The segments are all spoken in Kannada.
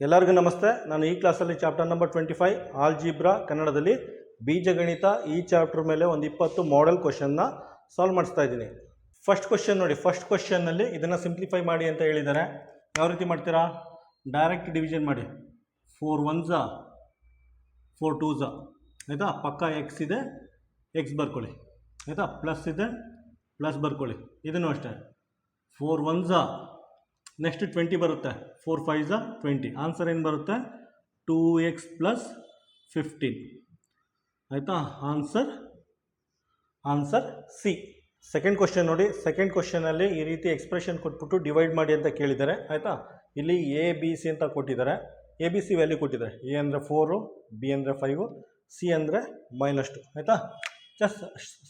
ಎಲ್ಲರಿಗೂ ನಮಸ್ತೆ. ನಾನು ಈ ಕ್ಲಾಸಲ್ಲಿ chapter number twenty five, algebra ಕನ್ನಡದಲ್ಲಿ ಬೀಜಗಣಿತ ಈ ಚಾಪ್ಟರ್ ಮೇಲೆ ಒಂದು ಇಪ್ಪತ್ತು ಮಾಡೆಲ್ ಕ್ವಶನ್ನ ಸಾಲ್ವ್ ಮಾಡಿಸ್ತಾ ಇದ್ದೀನಿ. ಫಸ್ಟ್ ಕ್ವಶನ್ ನೋಡಿ ಫಸ್ಟ್ ಕ್ವಶನ್ನಲ್ಲಿ ಇದನ್ನು ಸಿಂಪ್ಲಿಫೈ ಮಾಡಿ ಅಂತ ಹೇಳಿದ್ದಾರೆ. ಯಾವ ರೀತಿ ಮಾಡ್ತೀರಾ? ಡೈರೆಕ್ಟ್ ಡಿವಿಷನ್ ಮಾಡಿ. ಫೋರ್ ಒನ್ಸ ಫೋರ್ ಟೂಸ ಆಯಿತಾ? ಪಕ್ಕ ಎಕ್ಸ್ ಇದೆ ಎಕ್ಸ್ ಬರ್ಕೊಳ್ಳಿ. ಆಯಿತಾ? ಪ್ಲಸ್ ಇದೆ ಪ್ಲಸ್ ಬರ್ಕೊಳ್ಳಿ. ಇದನ್ನು ಅಷ್ಟೇ. ಫೋರ್ ಒನ್ಸಾ ನೆಕ್ಸ್ಟ್ ಟ್ವೆಂಟಿ ಬರುತ್ತೆ. ಫೋರ್ ಫೈವ್ ಝಾ ಟ್ವೆಂಟಿ ಆನ್ಸರ್ ಏನು ಬರುತ್ತೆ? ಟೂ ಎಕ್ಸ್ ಪ್ಲಸ್ ಫಿಫ್ಟೀನ್ ಆಯಿತಾ? Answer answer C second question ನೋಡಿ. ಸೆಕೆಂಡ್ ಕ್ವಶನಲ್ಲಿ ಈ ರೀತಿ ಎಕ್ಸ್ಪ್ರೆಷನ್ ಕೊಟ್ಬಿಟ್ಟು ಡಿವೈಡ್ ಮಾಡಿ ಅಂತ ಕೇಳಿದ್ದಾರೆ. ಆಯಿತಾ? ಇಲ್ಲಿ ಎ ಬಿ ಸಿ ಅಂತ ಕೊಟ್ಟಿದ್ದಾರೆ. ಎ ಬಿ ಸಿ ವ್ಯಾಲ್ಯೂ ಕೊಟ್ಟಿದ್ದಾರೆ. ಎ ಅಂದರೆ ಫೋರು ಬಿ ಅಂದರೆ ಫೈವು ಸಿ ಅಂದರೆ ಮೈನಸ್ ಟು ಆಯಿತಾ? ಜಸ್ಟ್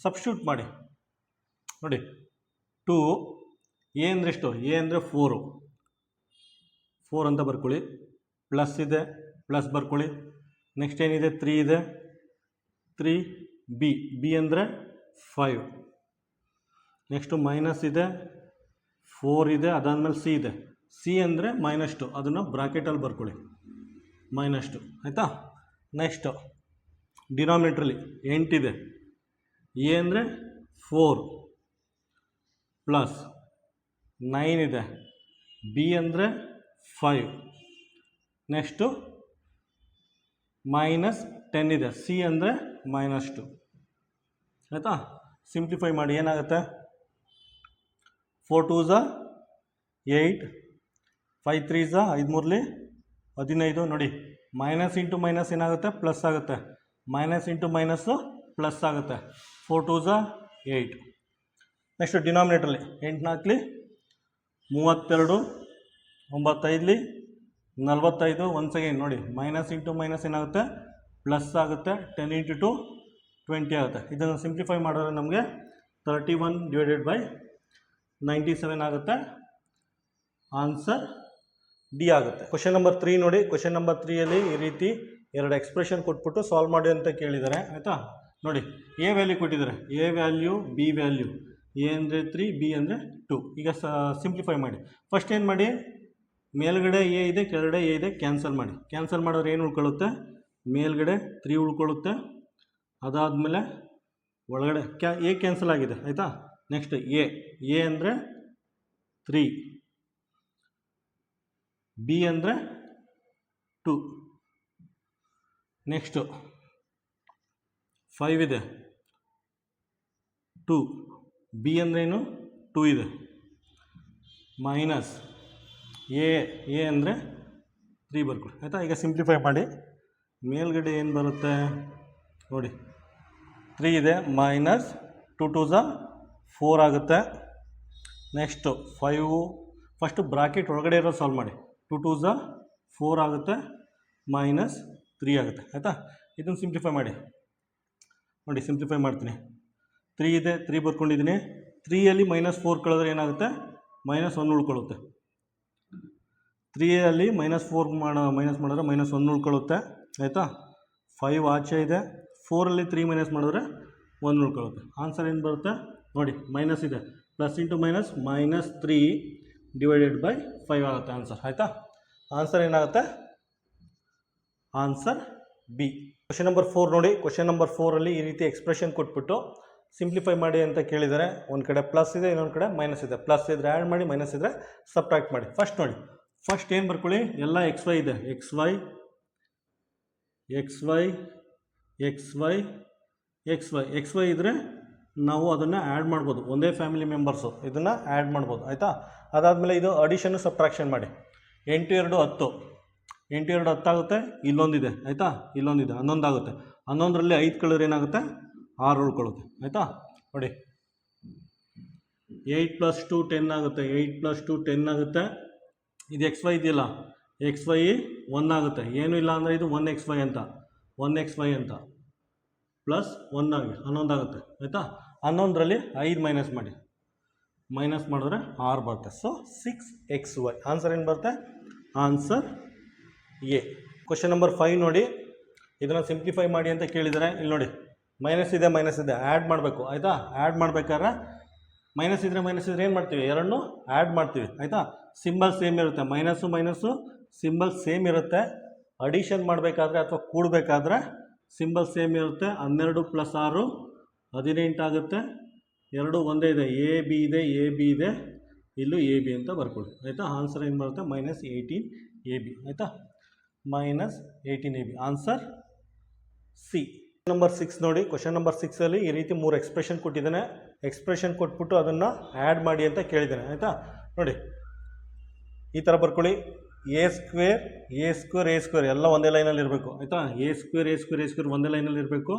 ಸಬ್ಸ್ಟ್ಯೂಟ್ ಮಾಡಿ. ನೋಡಿ. ಟೂ ಎ ಅಂದರೆ ಎಷ್ಟು? ಎ ಅಂದರೆ ಫೋರು ಫೋರ್ ಅಂತ ಬರ್ಕೊಳ್ಳಿ. ಪ್ಲಸ್ ಇದೆ ಪ್ಲಸ್ ಬರ್ಕೊಳ್ಳಿ. ನೆಕ್ಸ್ಟ್ ಏನಿದೆ? ತ್ರೀ ಇದೆ. ತ್ರೀ ಬಿ ಬಿ ಅಂದರೆ ಫೈವ್ ನೆಕ್ಸ್ಟು ಮೈನಸ್ ಇದೆ ಫೋರ್ ಇದೆ, ಅದಾದಮೇಲೆ ಸಿ ಇದೆ. ಸಿ ಅಂದರೆ ಮೈನಸ್ ಟು ಅದನ್ನು ಬ್ರಾಕೆಟಲ್ಲಿ ಬರ್ಕೊಳ್ಳಿ. ಮೈನಸ್ ಟು ಆಯಿತಾ? ನೆಕ್ಸ್ಟು ಡಿನಾಮಿನೇಟ್ರಲ್ಲಿ ಎಂಟಿದೆ ಎ ಅಂದರೆ ಫೋರ್ ಪ್ಲಸ್ ನೈನ್ ಇದೆ. ಬಿ ಅಂದರೆ ಫೈವ್ ನೆಕ್ಸ್ಟು ಮೈನಸ್ ಟೆನ್ ಇದೆ. ಸಿ ಅಂದರೆ ಮೈನಸ್ ಟು ಆಯಿತಾ? ಸಿಂಪ್ಲಿಫೈ ಮಾಡಿ, ಏನಾಗುತ್ತೆ? ಫೋರ್ ಟೂ ಝಾ ಏಯ್ಟ್ ಫೈವ್ ತ್ರೀ ಝಾ ಐದು ಮೂರಲಿ ಹದಿನೈದು. ನೋಡಿ ಮೈನಸ್ ಇಂಟು ಮೈನಸ್ ಏನಾಗುತ್ತೆ? ಪ್ಲಸ್ ಆಗುತ್ತೆ. ಮೈನಸ್ ಇಂಟು ಮೈನಸ್ಸು ಪ್ಲಸ್ ಆಗುತ್ತೆ. ಫೋರ್ ಟೂ ಝಾ ಏಯ್ಟ್ ನೆಕ್ಸ್ಟು ಡಿನಾಮಿನೇಟ್ರಲ್ಲಿ ಎಂಟು ನಾಲ್ಕಲಿ ಮೂವತ್ತೆರಡು. ಒಂಬತ್ತೈದಲಿ ನಲ್ವತ್ತೈದು ಒನ್ ಸೆಕೆಂಡ್ ನೋಡಿ ಮೈನಸ್ ಇಂಟು ಮೈನಸ್ ಏನಾಗುತ್ತೆ? ಪ್ಲಸ್ ಆಗುತ್ತೆ ಟೆನ್ ಇಂಟು ಟು ಟ್ವೆಂಟಿ ಆಗುತ್ತೆ. ಇದನ್ನು ಸಿಂಪ್ಲಿಫೈ ಮಾಡಿದ್ರೆ ನಮಗೆ thirty one divided by ninety seven ಆಗುತ್ತೆ. ಆನ್ಸರ್ ಡಿ ಆಗುತ್ತೆ. ಕ್ವಶನ್ ನಂಬರ್ ತ್ರೀ ನೋಡಿ ಕ್ವಶನ್ ನಂಬರ್ ತ್ರೀಯಲ್ಲಿ ಈ ರೀತಿ ಎರಡು ಎಕ್ಸ್ಪ್ರೆಷನ್ ಕೊಟ್ಬಿಟ್ಟು ಸಾಲ್ವ್ ಮಾಡಿ ಅಂತ ಕೇಳಿದ್ದಾರೆ, ಆಯಿತಾ? ನೋಡಿ ಎ ವ್ಯಾಲ್ಯೂ ಕೊಟ್ಟಿದ್ದಾರೆ. A value B value A ಅಂದರೆ ತ್ರೀ ಬಿ ಅಂದರೆ ಟು ಈಗ ಸಿಂಪ್ಲಿಫೈ ಮಾಡಿ. ಫಸ್ಟ್ ಏನು ಮಾಡಿ? ಮೇಲ್ಗಡೆ ಎ ಇದೆ, ಕೆಳಗಡೆ ಎ ಇದೆ ಕ್ಯಾನ್ಸಲ್ ಮಾಡಿ. ಕ್ಯಾನ್ಸಲ್ ಮಾಡಿದ್ರೆ ಏನು ಉಳ್ಕೊಳ್ಳುತ್ತೆ? ಮೇಲ್ಗಡೆ ತ್ರೀ ಉಳ್ಕೊಳ್ಳುತ್ತೆ. ಅದಾದಮೇಲೆ ಒಳಗಡೆ ಕ್ಯಾ, ಎ ಕ್ಯಾನ್ಸಲ್ ಆಗಿದೆ, ಆಯಿತಾ? ನೆಕ್ಸ್ಟ್ ಎ ಎ ಅಂದರೆ ತ್ರೀ, ಬಿ ಅಂದರೆ ಟು. ನೆಕ್ಸ್ಟು ಫೈವ್ ಇದೆ. ಟು ಬಿ ಅಂದ್ರೇನು ಟೂ ಇದೆ. ಮೈನಸ್ ಎ ಎ ಅಂದರೆ ತ್ರೀ ಬರ್ಕೊಳ್ಳಿ ಆಯಿತಾ? ಈಗ ಸಿಂಪ್ಲಿಫೈ ಮಾಡಿ. ಮೇಲ್ಗಡೆ ಏನು ಬರುತ್ತೆ? ನೋಡಿ. ತ್ರೀ ಇದೆ ಮೈನಸ್ ಟು ಟು ಝ ಫೋರ್ ಆಗುತ್ತೆ. ನೆಕ್ಸ್ಟು ಫೈವು ಫಸ್ಟು ಬ್ರಾಕೆಟ್ ಒಳಗಡೆ ಇರೋ ಸಾಲ್ವ್ ಮಾಡಿ. ಟು ಟು ಝ ಫೋರ್ ಆಗುತ್ತೆ ಮೈನಸ್ ತ್ರೀ ಆಗುತ್ತೆ. ಆಯಿತಾ? ಇದನ್ನು ಸಿಂಪ್ಲಿಫೈ ಮಾಡಿ. ನೋಡಿ ಸಿಂಪ್ಲಿಫೈ ಮಾಡ್ತೀನಿ. ತ್ರೀ ಇದೆ ತ್ರೀ ಬರ್ಕೊಂಡಿದ್ದೀನಿ ತ್ರೀಯಲ್ಲಿ ಮೈನಸ್ ಫೋರ್ ಕಳೆದ್ರೆ ಏನಾಗುತ್ತೆ? ಮೈನಸ್ ಒನ್ ಉಳ್ಕೊಳ್ಳುತ್ತೆ. ತ್ರೀಯಲ್ಲಿ ಮೈನಸ್ ಫೋರ್ ಮಾಡ ಮೈನಸ್ ಮಾಡಿದ್ರೆ ಮೈನಸ್ ಒನ್ ಉಳ್ಕೊಳ್ಳುತ್ತೆ, ಆಯಿತಾ? ಫೈವ್ ಆಚೆ ಇದೆ. ಫೋರಲ್ಲಿ ತ್ರೀ ಮೈನಸ್ ಮಾಡಿದ್ರೆ ಒನ್ ಉಳ್ಕೊಳ್ಳುತ್ತೆ. ಆನ್ಸರ್ ಏನು ಬರುತ್ತೆ? ನೋಡಿ ಮೈನಸ್ ಇದೆ. Plus into minus minus three divided by five ಆಗುತ್ತೆ ಆನ್ಸರ್ ಆಯಿತಾ? ಆನ್ಸರ್ ಏನಾಗುತ್ತೆ? Answer B question number four ನೋಡಿ. ಕ್ವಶನ್ ನಂಬರ್ ಫೋರಲ್ಲಿ ಈ ರೀತಿ ಎಕ್ಸ್ಪ್ರೆಷನ್ ಕೊಟ್ಬಿಟ್ಟು ಸಿಂಪ್ಲಿಫೈ ಮಾಡಿ ಅಂತ ಕೇಳಿದರೆ, ಒಂದು ಕಡೆ ಪ್ಲಸ್ ಇದೆ, ಇನ್ನೊಂದು ಕಡೆ ಮೈನಸ್ ಇದೆ. ಪ್ಲಸ್ ಇದ್ದರೆ ಆ್ಯಡ್ ಮಾಡಿ ಮೈನಸ್ ಇದ್ದರೆ ಸಬ್ಟ್ರಾಕ್ಟ್ ಮಾಡಿ. ಫಸ್ಟ್ ನೋಡಿ ಫಸ್ಟ್ ಏನು ಬರ್ಕೊಳ್ಳಿ? ಎಲ್ಲ ಎಕ್ಸ್ ವೈ ಇದೆ. X Y X Y X Y X Y X Y ಇದ್ದರೆ ನಾವು ಅದನ್ನು ಆ್ಯಡ್ ಮಾಡ್ಬೋದು. ಒಂದೇ ಫ್ಯಾಮಿಲಿ ಮೆಂಬರ್ಸು ಇದನ್ನು ಆ್ಯಡ್ ಮಾಡ್ಬೋದು. ಆಯಿತಾ? ಅದಾದಮೇಲೆ ಇದು ಅಡಿಷನ್ನು ಸಬ್ಟ್ರಾಕ್ಷನ್ ಮಾಡಿ. ಎಂಟು, ಎರಡು, ಹತ್ತು. ಎಂಟು, ಎರಡು ಹತ್ತಾಗುತ್ತೆ ಇಲ್ಲೊಂದಿದೆ. ಆಯಿತಾ? ಇಲ್ಲೊಂದಿದೆ. ಹನ್ನೊಂದಾಗುತ್ತೆ ಹನ್ನೊಂದರಲ್ಲಿ ಐದು ಕಳೆದ್ರೆ ಏನಾಗುತ್ತೆ? ಆರು ಉಳ್ಕೊಳ್ಳುತ್ತೆ. ಆಯಿತಾ? ನೋಡಿ. ಏಯ್ಟ್ ಪ್ಲಸ್ ಟು ಟೆನ್ ಆಗುತ್ತೆ. ಏಯ್ಟ್ ಪ್ಲಸ್ ಟು ಟೆನ್ ಆಗುತ್ತೆ. ಇದು ಎಕ್ಸ್ ವೈ ಇದೆಯಲ್ಲ ಎಕ್ಸ್ ವೈ ಒನ್ ಆಗುತ್ತೆ. ಏನೂ ಇಲ್ಲ ಅಂದರೆ ಇದು ಒನ್ ಎಕ್ಸ್ ವೈ ಅಂತ. ಒನ್ ಎಕ್ಸ್ ವೈ ಅಂತ. ಪ್ಲಸ್ ಒನ್ ಆಗಿ, ಹನ್ನೊಂದು ಆಗುತ್ತೆ. ಆಯಿತಾ? ಹನ್ನೊಂದರಲ್ಲಿ ಐದು ಮೈನಸ್ ಮಾಡಿ. ಮೈನಸ್ ಮಾಡಿದ್ರೆ ಆರು ಬರುತ್ತೆ. So six X Y answer ಏನು ಬರುತ್ತೆ? Answer A question number five ನೋಡಿ. ಇದನ್ನು ಸಿಂಪ್ಲಿಫೈ ಮಾಡಿ ಅಂತ ಕೇಳಿದರೆ, ಇಲ್ಲಿ ನೋಡಿ. ಮೈನಸ್ ಇದೆ ಮೈನಸ್ ಇದೆ. ಆ್ಯಡ್ ಮಾಡಬೇಕು. ಆಯಿತಾ? ಆ್ಯಡ್ ಮಾಡಬೇಕಾದ್ರೆ ಮೈನಸ್ ಇದ್ದರೆ ಮೈನಸ್ ಇದ್ದರೆ ಏನು ಮಾಡ್ತೀವಿ? ಎರಡನ್ನೂ ಆ್ಯಡ್ ಮಾಡ್ತೀವಿ. ಆಯಿತಾ? ಸಿಂಬಲ್ ಸೇಮ್ ಇರುತ್ತೆ. ಮೈನಸ್ಸು ಮೈನಸ್ಸು ಸಿಂಬಲ್ ಸೇಮ್ ಇರುತ್ತೆ. ಅಡಿಷನ್ ಮಾಡಬೇಕಾದ್ರೆ ಅಥವಾ ಕೂಡಬೇಕಾದ್ರೆ ಸಿಂಬಲ್ ಸೇಮ್ ಇರುತ್ತೆ. ಹನ್ನೆರಡು ಪ್ಲಸ್ ಆರು ಹದಿನೆಂಟು ಆಗುತ್ತೆ. ಎರಡು ಒಂದೇ ಇದೆ. ಎ, ಬಿ ಇದೆ. ಎ, ಬಿ ಇದೆ. ಇಲ್ಲೂ ಎ, ಬಿ ಅಂತ ಬರ್ಕೊಳ್ಳಿ. ಆಯಿತಾ? ಆನ್ಸರ್ ಏನು ಬರುತ್ತೆ? Minus eighteen A, B. ಆಯಿತಾ? Minus eighteen A, B. Answer C. Number six ನೋಡಿ. ಕ್ವಶನ್ ನಂಬರ್ ಸಿಕ್ಸಲ್ಲಿ ಈ ರೀತಿ ಮೂರು ಎಕ್ಸ್ಪ್ರೆಷನ್ ಕೊಟ್ಟಿದ್ದಾನೆ. ಎಕ್ಸ್ಪ್ರೆಷನ್ ಕೊಟ್ಬಿಟ್ಟು ಅದನ್ನು ಆ್ಯಡ್ ಮಾಡಿ ಅಂತ ಕೇಳಿದ್ದಾನೆ. ಆಯಿತಾ? ನೋಡಿ. ಈ ಥರ ಬರ್ಕೊಳ್ಳಿ. A square A square A square ಎಲ್ಲ ಒಂದೇ ಲೈನಲ್ಲಿ ಇರಬೇಕು. ಆಯಿತಾ? A square A square A square ಒಂದೇ ಲೈನಲ್ಲಿ ಇರಬೇಕು.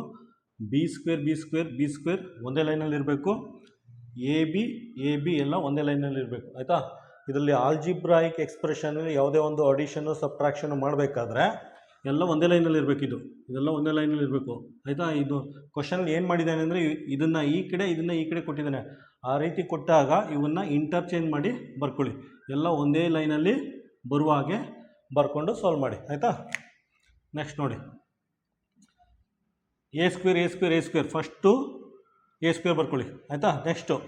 B square B square B square ಒಂದೇ ಲೈನಲ್ಲಿ ಇರಬೇಕು. ಎ ಬಿ ಎ ಬಿ ಎಲ್ಲ ಒಂದೇ ಲೈನಲ್ಲಿ ಇರಬೇಕು. ಆಯಿತಾ? ಇದರಲ್ಲಿ ಆಲ್ಜಿಬ್ರಾಯಿಕ್ ಎಕ್ಸ್ಪ್ರೆಷನಲ್ಲಿ ಯಾವುದೇ ಒಂದು ಅಡಿಷನ್ನು ಸಬ್ಟ್ರಾಕ್ಷನ್ನು ಮಾಡಬೇಕಾದ್ರೆ ಎಲ್ಲ ಒಂದೇ ಲೈನಲ್ಲಿ ಇರಬೇಕು ಇದು. ಇದೆಲ್ಲ ಒಂದೇ ಲೈನಲ್ಲಿ ಇರಬೇಕು. ಆಯಿತಾ? ಇದು ಕ್ವಶನ್ ಏನು ಮಾಡಿದ್ದಾನೆ ಅಂದರೆ ಇದನ್ನು ಈ ಕಡೆ, ಇದನ್ನು ಈ ಕಡೆ ಕೊಟ್ಟಿದ್ದಾನೆ. ಆ ರೀತಿ ಕೊಟ್ಟಾಗ ಇವನ್ನ ಇಂಟರ್ಚೇಂಜ್ ಮಾಡಿ ಬರ್ಕೊಳ್ಳಿ. ಎಲ್ಲ ಒಂದೇ ಲೈನಲ್ಲಿ ಬರುವ ಹಾಗೆ ಬರ್ಕೊಂಡು ಸಾಲ್ವ್ ಮಾಡಿ. ಆಯಿತಾ? ನೆಕ್ಸ್ಟ್ ನೋಡಿ. A square A square A square first A square ಬರ್ಕೊಳ್ಳಿ. ಆಯಿತಾ? ನೆಕ್ಸ್ಟು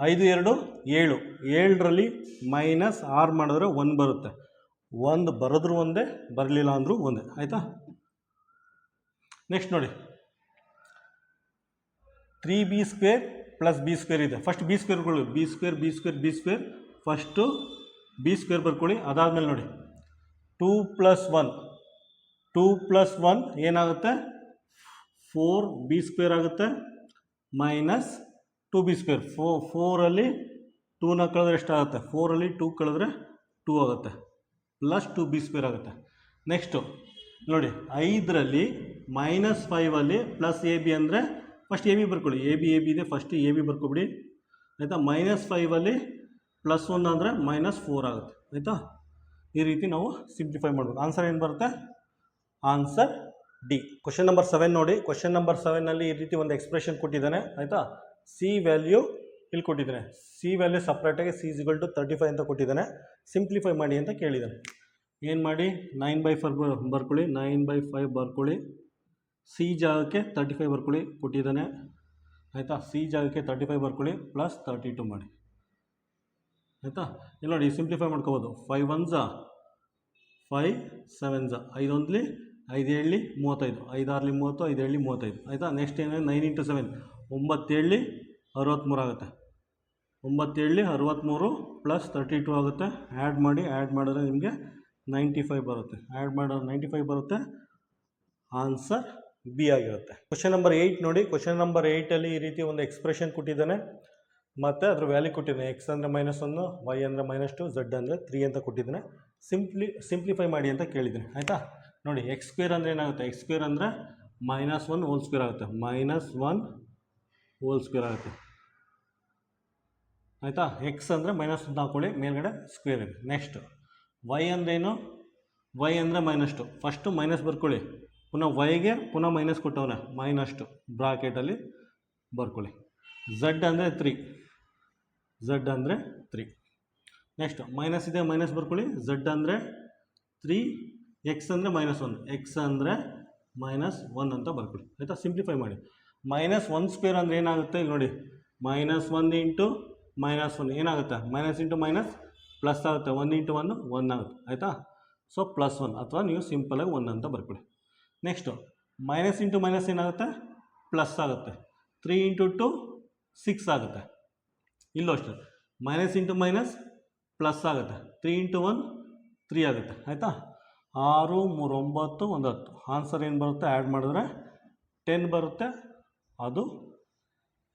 ಐದು, ಎರಡು, ಏಳು. ಏಳರಲ್ಲಿ ಮೈನಸ್ ಆರು ಮಾಡಿದ್ರೆ ಒಂದು ಬರುತ್ತೆ. ಒಂದು ಬರೆದ್ರೂ ಒಂದೇ, ಬರಲಿಲ್ಲ ಅಂದರೂ ಒಂದೇ. ಆಯಿತಾ? ನೆಕ್ಸ್ಟ್ ನೋಡಿ. Three B square plus B square ಇದೆ. First B ಸ್ಕ್ವೇರ್ಗಳು B square B square B square first B square ಬರ್ಕೊಳ್ಳಿ, ಅದಾದಮೇಲೆ ನೋಡಿ. Two plus one. Two plus one ಏನಾಗುತ್ತೆ? ಫೋರ್ ಬಿ ಸ್ಕ್ವೇರ್ ಆಗುತ್ತೆ, minus two B square. Four, ಫೋರಲ್ಲಿ ಟೂನ ಕಳೆದ್ರೆ ಎಷ್ಟಾಗುತ್ತೆ? ಫೋರಲ್ಲಿ ಟೂ ಕಳೆದ್ರೆ ಟೂ ಆಗುತ್ತೆ, ಪ್ಲಸ್ ಟು ಬಿ ಸ್ಕ್ವೇರ್ ಆಗುತ್ತೆ. ನೆಕ್ಸ್ಟು, ನೋಡಿ, ಐದರಲ್ಲಿ ಮೈನಸ್ ಫೈವಲ್ಲಿ ಪ್ಲಸ್ ಎ ಬಿ ಅಂದರೆ ಫಸ್ಟ್ ಎ ಬಿ ಬರ್ಕೊಳ್ಳಿ. ಎ ಬಿ ಎ ಬಿ ಇದೆ ಫಸ್ಟ್ ಎ ಬಿ ಬರ್ಕೊಬಿಡಿ. ಆಯಿತಾ? ಮೈನಸ್ ಫೈವಲ್ಲಿ ಪ್ಲಸ್ ಒನ್ ಅಂದರೆ ಮೈನಸ್ ಫೋರ್ ಆಗುತ್ತೆ. ಆಯಿತಾ? ಈ ರೀತಿ ನಾವು ಸಿಂಪ್ಲಿಫೈ ಮಾಡ್ಬೋದು ಆನ್ಸರ್ ಏನು ಬರುತ್ತೆ? Answer D question number seven ನೋಡಿ. ಕ್ವಶನ್ ನಂಬರ್ ಸೆವೆನ್ನಲ್ಲಿ ಈ ರೀತಿ ಒಂದು ಎಕ್ಸ್ಪ್ರೆಷನ್ ಕೊಟ್ಟಿದ್ದಾನೆ. ಆಯಿತಾ? ಸಿ ವ್ಯಾಲ್ಯೂ ಇಲ್ಲಿ ಕೊಟ್ಟಿದ್ದಾನೆ. ಸಿ ವ್ಯಾಲ್ಯೂ ಸಪ್ರೇಟಾಗಿ C is equal to thirty five ಅಂತ ಕೊಟ್ಟಿದ್ದಾನೆ. ಸಿಂಪ್ಲಿಫೈ ಮಾಡಿ ಅಂತ ಕೇಳಿದ್ದಾನೆ. ಏನು ಮಾಡಿ? ನೈನ್ ಬೈ ಫೈವ್ ಬರ್ಕೊಳ್ಳಿ. ನೈನ್ ಬೈ ಫೈವ್ ಬರ್ಕೊಳ್ಳಿ. ಸಿ ಜಾಗಕ್ಕೆ ತರ್ಟಿ ಫೈವ್ ಬರ್ಕೊಳ್ಳಿ ಕೊಟ್ಟಿದ್ದಾನೆ. ಆಯಿತಾ? ಸಿ ಜಾಗಕ್ಕೆ ತರ್ಟಿ ಫೈವ್ ಬರ್ಕೊಳ್ಳಿ. ಪ್ಲಸ್ ತರ್ಟಿ ಟು ಮಾಡಿ. ಆಯಿತಾ? ಇಲ್ಲಿ ನೋಡಿ ಸಿಂಪ್ಲಿಫೈ ಮಾಡ್ಕೋಬೋದು. ಫೈವ್ ಒನ್ ಝಾ ಫೈವ್ ಸೆವೆನ್ ಝಾ ಐದೊಂದ್ಲಿ ಐದು ಏಳಲಿ, ಮೂವತ್ತೈದು. ಐದಾರಲ್ಲಿ ಮೂವತ್ತು, ಐದು ಏಳಲಿ, ಮೂವತ್ತೈದು. ಆಯಿತಾ? ನೆಕ್ಸ್ಟ್ ಏನೇನು ನೈನ್ ಇಂಟು ಸೆವೆನ್ ಒಂಬತ್ತೇಳಿ ಅರವತ್ತ್ಮೂರು ಆಗುತ್ತೆ. ಒಂಬತ್ತೇಳಲಿ ಅರವತ್ತ್ಮೂರು ಪ್ಲಸ್ ತರ್ಟಿ ಟು ಆಗುತ್ತೆ. ಆ್ಯಡ್ ಮಾಡಿ ಆ್ಯಡ್ ಮಾಡಿದ್ರೆ ನಿಮಗೆ ನೈಂಟಿ ಫೈವ್ ಬರುತ್ತೆ. ಆ್ಯಡ್ ಮಾಡಿದ್ರೆ ನೈಂಟಿ ಫೈವ್ ಬರುತ್ತೆ. ಆನ್ಸರ್ ಬಿ ಆಗಿರುತ್ತೆ. ಕ್ವಶನ್ ನಂಬರ್ ಏಯ್ಟ್ ನೋಡಿ. ಕ್ವಶನ್ ನಂಬರ್ ಏಯ್ಟಲ್ಲಿ ಈ ರೀತಿ ಒಂದು ಎಕ್ಸ್ಪ್ರೆಷನ್ ಕೊಟ್ಟಿದ್ದಾನೆ. ಮತ್ತು ಅದ್ರ ವ್ಯಾಲ್ಯೂ ಕೊಟ್ಟಿದ್ದೀನಿ. ಎಕ್ಸ್ ಅಂದರೆ ಮೈನಸ್ ಒಂದು ವೈ ಅಂದರೆ ಮೈನಸ್ ಟು ಝಡ್ ಅಂದರೆ ತ್ರೀ ಅಂತ ಕೊಟ್ಟಿದ್ದೀನಿ. ಸಿಂಪ್ಲಿ ಸಿಂಪ್ಲಿಫೈ ಮಾಡಿ ಅಂತ ಕೇಳಿದ್ದೀನಿ. ಆಯಿತಾ? ನೋಡಿ ಎಕ್ಸ್ ಸ್ಕ್ವೇರ್ ಅಂದರೆ ಏನಾಗುತ್ತೆ? ಎಕ್ಸ್ ಸ್ಕ್ವೇರ್ ಅಂದರೆ ಮೈನಸ್ ಒನ್ ಹೋಲ್ ಸ್ಕ್ವೇರ್ ಆಗುತ್ತೆ. ಮೈನಸ್ ಒನ್ ಹೋಲ್ ಸ್ಕ್ವೇರ್ ಆಗುತ್ತೆ. ಆಯಿತಾ? ಎಕ್ಸ್ ಅಂದರೆ ಮೈನಸ್ ಒಂದು ಹಾಕೊಳ್ಳಿ. ಮೇಲ್ಗಡೆ ಸ್ಕ್ವೇರ್ ಇದೆ. ನೆಕ್ಸ್ಟ್ ವೈ ಅಂದ್ರೇನು ವೈ ಅಂದರೆ ಮೈನಸ್ ಟು ಫಸ್ಟು ಮೈನಸ್ ಬರ್ಕೊಳ್ಳಿ. ಪುನಃ ವೈಗೆ ಪುನಃ ಮೈನಸ್ ಕೊಟ್ಟವನೆ. ಮೈನಸ್ ಟು ಬ್ರಾಕೆಟಲ್ಲಿ ಬರ್ಕೊಳ್ಳಿ. ಝಡ್ ಅಂದರೆ ತ್ರೀ ಝಡ್ ಅಂದರೆ ತ್ರೀ ನೆಕ್ಸ್ಟ್ ಮೈನಸ್ ಇದೆ ಮೈನಸ್ ಬರ್ಕೊಳ್ಳಿ. ಝಡ್ ಅಂದರೆ ತ್ರೀ ಎಕ್ಸ್ ಅಂದರೆ ಮೈನಸ್ ಒನ್ ಎಕ್ಸ್ ಅಂದರೆ ಮೈನಸ್ ಒನ್ ಅಂತ ಬರ್ಕೊಳ್ಳಿ. ಆಯಿತಾ? ಸಿಂಪ್ಲಿಫೈ ಮಾಡಿ. ಮೈನಸ್ ಒನ್ ಸ್ಕ್ವೇರ್ ಅಂದರೆ ಏನಾಗುತ್ತೆ? ಇಲ್ಲಿ ನೋಡಿ. Minus one into minus one ಏನಾಗುತ್ತೆ? ಮೈನಸ್ ಇಂಟು ಮೈನಸ್ ಪ್ಲಸ್ ಆಗುತ್ತೆ. ಒನ್ ಇಂಟು ಒನ್ ಒನ್ ಆಗುತ್ತೆ. ಆಯಿತಾ? ಸೊ ಪ್ಲಸ್ ಒನ್ ಅಥವಾ ನೀವು ಸಿಂಪಲಾಗಿ ಒನ್ ಅಂತ ಬರ್ಕೊಳ್ಳಿ. ನೆಕ್ಸ್ಟು ಮೈನಸ್ ಇಂಟು ಮೈನಸ್ ಏನಾಗುತ್ತೆ? ಪ್ಲಸ್ ಆಗುತ್ತೆ. ತ್ರೀ ಇಂಟು ಟು ಸಿಕ್ಸ್ ಆಗುತ್ತೆ. ಇಲ್ಲೂ ಅಷ್ಟೇ. ಮೈನಸ್ ಇಂಟು ಮೈನಸ್ ಪ್ಲಸ್ ಆಗುತ್ತೆ. ತ್ರೀ ಇಂಟು ಒನ್ ತ್ರೀ ಆಗುತ್ತೆ. ಆಯಿತಾ? ಆರು, ಮೂರು, ಒಂಬತ್ತು, ಒಂದು ಹತ್ತು. ಆನ್ಸರ್ ಏನು ಬರುತ್ತೆ? ಆ್ಯಡ್ ಮಾಡಿದ್ರೆ ಟೆನ್ ಬರುತ್ತೆ. ಅದು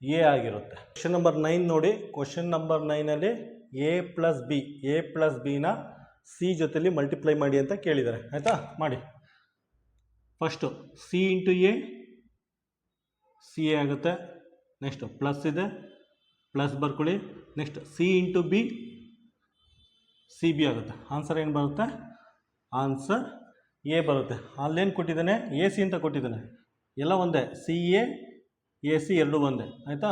ಎ ಆಗಿರುತ್ತೆ. ಕ್ವಶನ್ ನಂಬರ್ ನೈನ್ ನೋಡಿ. Question number ನೈನಲ್ಲಿ A plus B A plus ಬಿನ C ಜೊತೆಲಿ ಮಲ್ಟಿಪ್ಲೈ ಮಾಡಿ ಅಂತ ಕೇಳಿದ್ದಾರೆ. ಆಯಿತಾ? ಮಾಡಿ. First C into A C A ಆಗುತ್ತೆ. ನೆಕ್ಸ್ಟು ಪ್ಲಸ್ ಇದೆ. ಪ್ಲಸ್ ಬರ್ಕೊಳ್ಳಿ. Next C into B C B ಆಗುತ್ತೆ. ಆನ್ಸರ್ ಏನು ಬರುತ್ತೆ? ಆನ್ಸರ್ ಎ ಬರುತ್ತೆ. ಅಲ್ಲೇನು ಕೊಟ್ಟಿದ್ದಾನೆ? ಎ ಸಿ ಅಂತ ಕೊಟ್ಟಿದ್ದಾನೆ. ಎಲ್ಲ ಒಂದೇ. ಸಿ ಎ ಎ ಸಿ ಎರಡು ಒಂದೇ. ಆಯಿತಾ?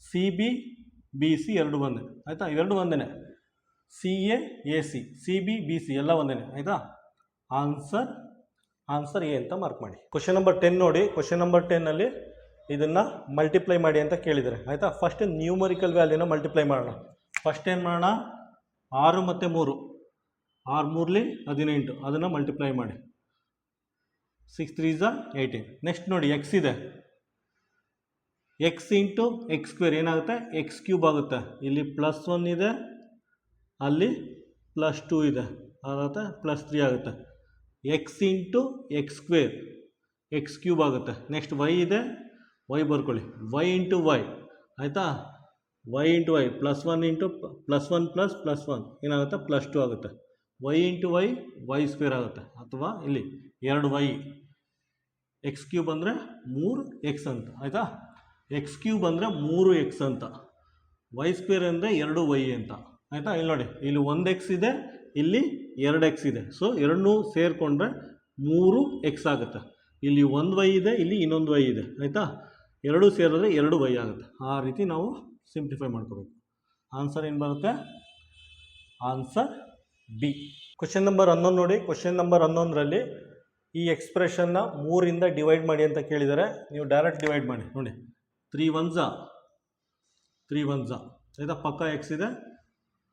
ಸಿ ಬಿ ಬಿ ಸಿ ಎರಡು ಒಂದೇ. ಆಯಿತಾ? ಎರಡು ಒಂದೇ C A A C C B B C ಎಲ್ಲ ಒಂದೇ ಆಯಿತಾ? ಆನ್ಸರ್ ಆನ್ಸರ್ ಎ ಅಂತ ಮಾರ್ಕ್ ಮಾಡಿ. ಕ್ವಶನ್ ನಂಬರ್ ಟೆನ್ ನೋಡಿ. ಕ್ವಶನ್ ನಂಬರ್ ಟೆನ್ನಲ್ಲಿ ಇದನ್ನು ಮಲ್ಟಿಪ್ಲೈ ಮಾಡಿ ಅಂತ ಕೇಳಿದ್ದಾರೆ. ಆಯಿತಾ? ಫಸ್ಟ್ ನ್ಯೂಮರಿಕಲ್ ವ್ಯಾಲ್ಯೂನ ಮಲ್ಟಿಪ್ಲೈ ಮಾಡೋಣ. ಫಸ್ಟ್ ಏನು ಮಾಡೋಣ? ಆರು ಮತ್ತು ಮೂರು. ಆರು ಮೂರಲಿ ಹದಿನೆಂಟು. ಅದನ್ನು ಮಲ್ಟಿಪ್ಲೈ ಮಾಡಿ. ಸಿಕ್ಸ್ ತ್ರೀ ಝ ಏಯ್ಟೀನ್ ನೆಕ್ಸ್ಟ್ ನೋಡಿ ಎಕ್ಸ್ ಇದೆ. ಎಕ್ಸ್ ಇಂಟು ಎಕ್ಸ್ ಸ್ಕ್ವೇರ್ ಏನಾಗುತ್ತೆ? ಎಕ್ಸ್ ಕ್ಯೂಬ್ ಆಗುತ್ತೆ. ಇಲ್ಲಿ ಪ್ಲಸ್ ಒನ್ ಇದೆ. ಅಲ್ಲಿ ಪ್ಲಸ್ ಟೂ ಇದೆ. ಆಗುತ್ತೆ ಪ್ಲಸ್ ತ್ರೀ ಆಗುತ್ತೆ. X into x square x cube ಆಗುತ್ತೆ. ನೆಕ್ಸ್ಟ್ ವೈ ಇದೆ. ವೈ ಬರ್ಕೊಳ್ಳಿ. Y into y. ಆಯಿತಾ? Y into y. Plus one into plus one plus plus one. ಏನಾಗುತ್ತೆ? ಪ್ಲಸ್ ಟು ಆಗುತ್ತೆ. Y into y y square ಆಗುತ್ತೆ. ಅಥವಾ ಇಲ್ಲಿ ಎರಡು ವೈ. ಎಕ್ಸ್ ಕ್ಯೂಬ್ ಅಂದರೆ ಮೂರು ಎಕ್ಸ್ ಅಂತ. ಆಯಿತಾ? ಎಕ್ಸ್ ಕ್ಯೂಬ್ ಅಂದರೆ ಮೂರು ಎಕ್ಸ್ ಅಂತ. ವೈ ಸ್ಕ್ವೇರ್ ಅಂದರೆ ಎರಡು ವೈ ಅಂತ. ಆಯಿತಾ? ಇಲ್ಲಿ ನೋಡಿ. ಇಲ್ಲಿ ಒಂದು ಎಕ್ಸ್ ಇದೆ, ಇಲ್ಲಿ ಎರಡು ಎಕ್ಸ್ ಇದೆ. ಸೊ ಎರಡನ್ನೂ ಸೇರಿಕೊಂಡ್ರೆ ಮೂರು ಎಕ್ಸ್ ಆಗುತ್ತೆ. ಇಲ್ಲಿ ಒಂದು ವೈ ಇದೆ, ಇಲ್ಲಿ ಇನ್ನೊಂದು ವೈ ಇದೆ. ಆಯಿತಾ? ಎರಡೂ ಸೇರಿದ್ರೆ ಎರಡು ವೈ ಆಗುತ್ತೆ. ಆ ರೀತಿ ನಾವು ಸಿಂಪ್ಲಿಫೈ ಮಾಡ್ಕೋಬೇಕು. ಆನ್ಸರ್ ಏನು ಬರುತ್ತೆ? ಆನ್ಸರ್ ಬಿ ಕ್ವಶನ್ ನಂಬರ್ ಹನ್ನೊಂದು ನೋಡಿ. ಕ್ವಶನ್ ನಂಬರ್ ಹನ್ನೊಂದರಲ್ಲಿ ಈ ಎಕ್ಸ್ಪ್ರೆಷನ್ನ ಮೂರಿಂದ ಡಿವೈಡ್ ಮಾಡಿ ಅಂತ ಕೇಳಿದರೆ. ನೀವು ಡೈರೆಕ್ಟ್ ಡಿವೈಡ್ ಮಾಡಿ. ನೋಡಿ. ತ್ರೀ ಒನ್ ಝಾ ತ್ರೀ ಒನ್ ಝಾ ಆಯಿತಾ? ಪಕ್ಕ ಎಕ್ಸ್ ಇದೆ.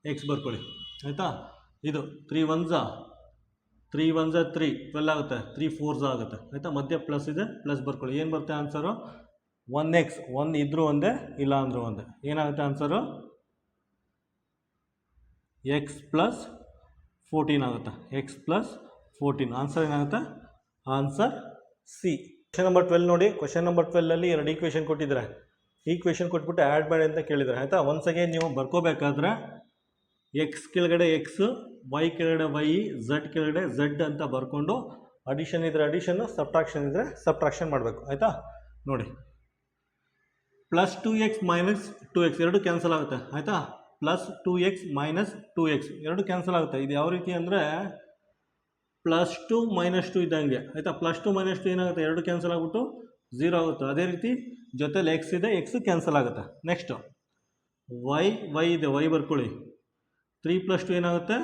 ಎಕ್ಸ್ ಬರ್ಕೊಳ್ಳಿ. ಆಯಿತಾ? ಇದು ತ್ರೀ ಒನ್ ಝಾ ತ್ರೀ ಒನ್ ಝಾ ತ್ರೀ ಟ್ವೆಲ್ ಆಗುತ್ತೆ. ತ್ರೀ ಫೋರ್ ಝಾ ಆಗುತ್ತೆ. ಆಯಿತಾ? ಮಧ್ಯ ಪ್ಲಸ್ ಇದೆ. ಪ್ಲಸ್ ಬರ್ಕೊಳ್ಳಿ. ಏನು ಬರುತ್ತೆ ಆನ್ಸರು ಒನ್ ಎಕ್ಸ್ ಒಂದು ಇದ್ರೂ ಒಂದೇ, ಇಲ್ಲ ಅಂದರೂ ಒಂದೇ. ಏನಾಗುತ್ತೆ ಆನ್ಸರು? ಎಕ್ಸ್ ಪ್ಲಸ್ ಫೋರ್ಟೀನ್ ಆಗುತ್ತೆ. ಎಕ್ಸ್ ಪ್ಲಸ್ ಫೋರ್ಟೀನ್ ಆನ್ಸರ್ ಏನಾಗುತ್ತೆ? Answer C question number twelve ನೋಡಿ. ಕ್ವಶನ್ ನಂಬರ್ ಟ್ವೆಲ್ಲಲ್ಲಿ ಎರಡು ಈಕ್ವೇಷನ್ ಕೊಟ್ಟಿದ್ದಾರೆ ಈಕ್ವೇಷನ್ ಕೊಟ್ಬಿಟ್ಟು ಆ್ಯಡ್ ಮಾಡಿ ಅಂತ ಕೇಳಿದ್ದಾರೆ ಆಯಿತಾ? ಒನ್ಸ್ ಅಗೇನ್ ನೀವು ಬರ್ಕೋಬೇಕಾದ್ರೆ ಎಕ್ಸ್ ಕೆಳಗಡೆ ಎಕ್ಸ್ ವೈ ಕೆಳಗಡೆ ವೈ ಝಡ್ ಕೆಳಗಡೆ ಝಡ್ ಅಂತ ಬರ್ಕೊಂಡು ಅಡಿಷನ್ ಇದ್ದರೆ ಅಡಿಷನ್ನು ಸಬ್ಟ್ರಾಕ್ಷನ್ ಇದ್ದರೆ ಸಬ್ಟ್ರಾಕ್ಷನ್ ಮಾಡಬೇಕು. ಆಯಿತಾ? ನೋಡಿ. Plus two x minus two x ಎರಡು ಕ್ಯಾನ್ಸಲ್ ಆಗುತ್ತೆ, ಆಯಿತಾ? Plus two x minus two x ಎರಡು ಕ್ಯಾನ್ಸಲ್ ಆಗುತ್ತೆ. ಇದು ಯಾವ ರೀತಿ ಅಂದರೆ ಪ್ಲಸ್ ಟು ಮೈನಸ್ ಟು ಇದ್ದಂಗೆ, ಆಯಿತಾ? ಪ್ಲಸ್ ಟು ಮೈನಸ್ ಟು ಏನಾಗುತ್ತೆ? ಎರಡು ಕ್ಯಾನ್ಸಲ್ ಆಗಿಬಿಟ್ಟು ಝೀರೋ ಆಗುತ್ತೆ. ಅದೇ ರೀತಿ ಜೊತೆಲಿ ಎಕ್ಸ್ ಇದೆ ಎಕ್ಸ್ ಕ್ಯಾನ್ಸಲ್ ಆಗುತ್ತೆ. ನೆಕ್ಸ್ಟು ವೈ ವೈ ಇದೆ ವೈ ಬರ್ಕೊಳ್ಳಿ. ತ್ರೀ ಪ್ಲಸ್ ಟು ಏನಾಗುತ್ತೆ?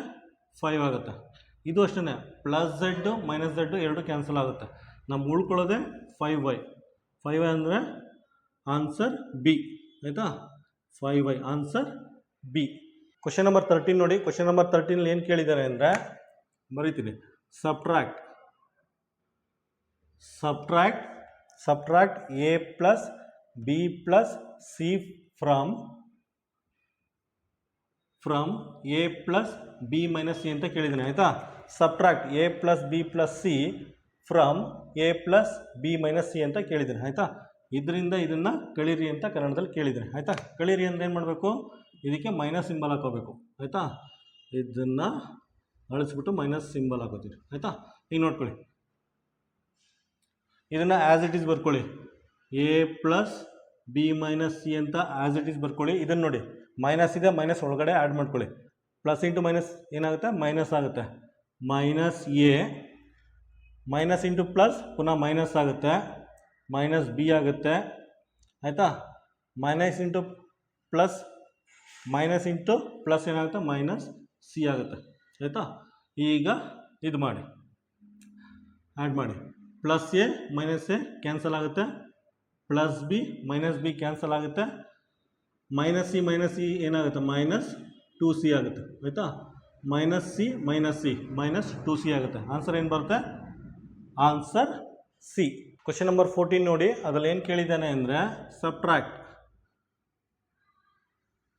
ಫೈವ್ ಆಗುತ್ತೆ. ಇದು ಅಷ್ಟೇ ಪ್ಲಸ್ ಝಡ್ಡು ಮೈನಸ್ ಝಡ್ಡು ಎರಡು ಕ್ಯಾನ್ಸಲ್ ಆಗುತ್ತೆ. ನಮ್ಗೆ ಉಳ್ಕೊಳ್ಳೋದೆ ಫೈವ್ ವೈ ಫೈವ್ ವೈ ಅಂದರೆ ಆನ್ಸರ್ ಬಿ ಆಯಿತಾ? Five y answer B question number thirteen ನೋಡಿ. ಕ್ವಶನ್ ನಂಬರ್ ತರ್ಟೀನಲ್ಲಿ ಏನು ಕೇಳಿದ್ದಾರೆ ಅಂದರೆ ಬರೀತೀನಿ. Subtract subtract subtract A plus B plus C from from A plus B minus C ಅಂತ ಕೇಳಿದ್ದೀನಿ. ಆಯಿತಾ? Subtract A plus B plus C from A plus B minus C ಅಂತ ಕೇಳಿದ್ದೀನಿ. ಆಯಿತಾ? ಇದರಿಂದ ಇದನ್ನು ಕಳೀರಿ ಅಂತ ಕನ್ನಡದಲ್ಲಿ ಕೇಳಿದರೆ. ಆಯಿತಾ? ಕಳೀರಿ ಅಂದರೆ ಏನು ಮಾಡಬೇಕು? ಇದಕ್ಕೆ ಮೈನಸ್ ಸಿಂಬಲ್ ಹಾಕೋಬೇಕು. ಆಯಿತಾ? ಇದನ್ನು ಅಳಿಸ್ಬಿಟ್ಟು ಮೈನಸ್ ಸಿಂಬಲ್ ಹಾಕೋತೀರಿ. ಆಯಿತಾ? ಈಗ ನೋಡ್ಕೊಳ್ಳಿ. ಇದನ್ನು ಆ್ಯಸ್ ಇಟ್ ಈಸ್ ಬರ್ಕೊಳ್ಳಿ. A plus B minus C ಅಂತ ಆ್ಯಸ್ ಇಟ್ ಈಸ್ ಬರ್ಕೊಳ್ಳಿ. ಇದನ್ನು ನೋಡಿ. ಮೈನಸ್ ಇದೆ ಮೈನಸ್ ಒಳಗಡೆ ಆ್ಯಡ್ ಮಾಡ್ಕೊಳ್ಳಿ. ಪ್ಲಸ್ ಇಂಟು ಮೈನಸ್ ಏನಾಗುತ್ತೆ? ಮೈನಸ್ ಆಗುತ್ತೆ. Minus A minus into plus ಪುನಃ ಮೈನಸ್ ಆಗುತ್ತೆ. ಮೈನಸ್ ಬಿ ಆಗುತ್ತೆ. ಆಯಿತಾ? Minus into plus minus into plus ಏನಾಗುತ್ತೆ? ಮೈನಸ್ ಸಿ ಆಗುತ್ತೆ. ಆಯಿತಾ? ಈಗ ಇದು ಮಾಡಿ. ಆ್ಯಡ್ ಮಾಡಿ. Plus A minus A cancel ಆಗುತ್ತೆ. Plus B minus B cancel ಆಗುತ್ತೆ. ಮೈನಸ್ ಸಿ ಮೈನಸ್ ಸಿ ಏನಾಗುತ್ತೆ? ಮೈನಸ್ ಟು ಸಿ ಆಗುತ್ತೆ. ಆಯಿತಾ? Minus C minus C minus two C ಆಗುತ್ತೆ. ಆನ್ಸರ್ ಏನು ಬರುತ್ತೆ? Answer C question number fourteen ನೋಡಿ. ಅದ್ರಲ್ಲಿ ಏನು ಕೇಳಿದ್ದಾನೆ ಅಂದರೆ subtract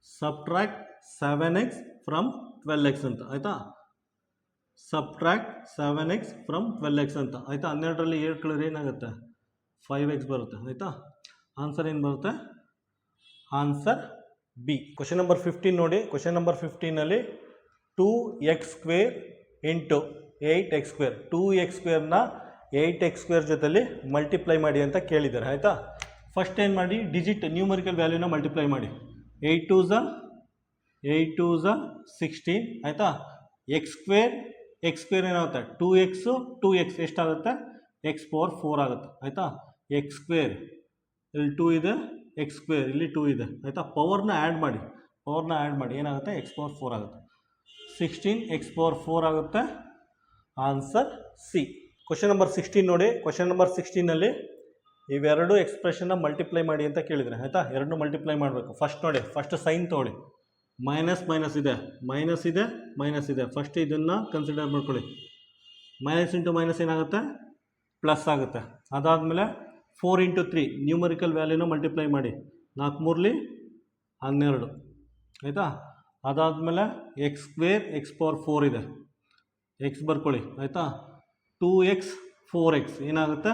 subtract seven x from twelve x ಅಂತ. ಆಯಿತಾ? Subtract seven x from twelve x ಅಂತ. ಆಯಿತಾ? ಹನ್ನೆರಡರಲ್ಲಿ ಏಳು ಕಳೆದ್ರೆ ಏನಾಗುತ್ತೆ? ಫೈವ್ ಎಕ್ಸ್ ಬರುತ್ತೆ. ಆಯಿತಾ? ಆನ್ಸರ್ ಏನು ಬರುತ್ತೆ? Answer B question number fifteen ನೋಡಿ. Question number ಫಿಫ್ಟೀನಲ್ಲಿ two x square into eight x square two x ಸ್ಕ್ವೇರ್ನ eight X square ಜೊತೆಲಿ ಮಲ್ಟಿಪ್ಲೈ ಮಾಡಿ ಅಂತ ಕೇಳಿದ್ದಾರೆ, ಆಯಿತಾ? ಫಸ್ಟ್ ಏನು ಮಾಡಿ? ಡಿಜಿಟ್ ನ್ಯೂಮರಿಕಲ್ ವ್ಯಾಲ್ಯೂನ ಮಲ್ಟಿಪ್ಲೈ ಮಾಡಿ. ಏಯ್ಟ್ ಟು ಝ ಏಯ್ಟ್ ಟು ಝ ಸಿಕ್ಸ್ಟೀನ್ ಆಯಿತಾ? ಎಕ್ಸ್ ಸ್ಕ್ವೇರ್ ಎಕ್ಸ್ ಸ್ಕ್ವೇರ್ ಏನಾಗುತ್ತೆ? ಟೂ ಎಕ್ಸು ಟೂ ಎಕ್ಸ್ ಎಷ್ಟಾಗುತ್ತೆ? ಎಕ್ಸ್ ಪವರ್ ಫೋರ್ ಆಗುತ್ತೆ, ಆಯಿತಾ? ಎಕ್ಸ್ ಸ್ಕ್ವೇರ್ ಇಲ್ಲಿ ಟೂ ಇದೆ ಎಕ್ಸ್ ಸ್ಕ್ವೇರ್ ಇಲ್ಲಿ ಟೂ ಇದೆ, ಆಯಿತಾ? ಪವರ್ನ ಆ್ಯಡ್ ಮಾಡಿ. ಪವರ್ನ ಆ್ಯಡ್ ಮಾಡಿ. ಏನಾಗುತ್ತೆ? ಎಕ್ಸ್ ಪವರ್ ಫೋರ್ ಆಗುತ್ತೆ. ಸಿಕ್ಸ್ಟೀನ್ ಎಕ್ಸ್ ಪವರ್ ಫೋರ್ ಆಗುತ್ತೆ. Answer C question number sixteen ನೋಡಿ. ಕ್ವಶನ್ ನಂಬರ್ ಸಿಕ್ಸ್ಟೀನಲ್ಲಿ ಇವೆರಡು ಎಕ್ಸ್ಪ್ರೆಷನ್ನ ಮಲ್ಟಿಪ್ಲೈ ಮಾಡಿ ಅಂತ ಕೇಳಿದರೆ, ಆಯಿತಾ? ಎರಡು ಮಲ್ಟಿಪ್ಲೈ ಮಾಡಬೇಕು. ಫಸ್ಟ್ ನೋಡಿ ಫಸ್ಟ್ ಸೈನ್ ತೊಗೊಳ್ಳಿ. ಮೈನಸ್ ಮೈನಸ್ ಇದೆ. ಮೈನಸ್ ಇದೆ ಮೈನಸ್ ಇದೆ. ಫಸ್ಟ್ ಇದನ್ನು ಕನ್ಸಿಡರ್ ಮಾಡ್ಕೊಳ್ಳಿ. ಮೈನಸ್ ಇಂಟು ಮೈನಸ್ ಏನಾಗುತ್ತೆ? ಪ್ಲಸ್ ಆಗುತ್ತೆ. ಅದಾದಮೇಲೆ ಫೋರ್ ಇಂಟು ತ್ರೀ ನ್ಯೂಮರಿಕಲ್ ವ್ಯಾಲ್ಯೂನ ಮಲ್ಟಿಪ್ಲೈ ಮಾಡಿ. ನಾಲ್ಕು ಮೂರಲಿ ಹನ್ನೆರಡು. ಆಯಿತಾ? ಅದಾದಮೇಲೆ x square x power four ಇದೆ. ಎಕ್ಸ್ ಬರ್ಕೊಳ್ಳಿ. ಆಯಿತಾ? ಟೂ ಎಕ್ಸ್ ಫೋರ್ ಎಕ್ಸ್ ಏನಾಗುತ್ತೆ?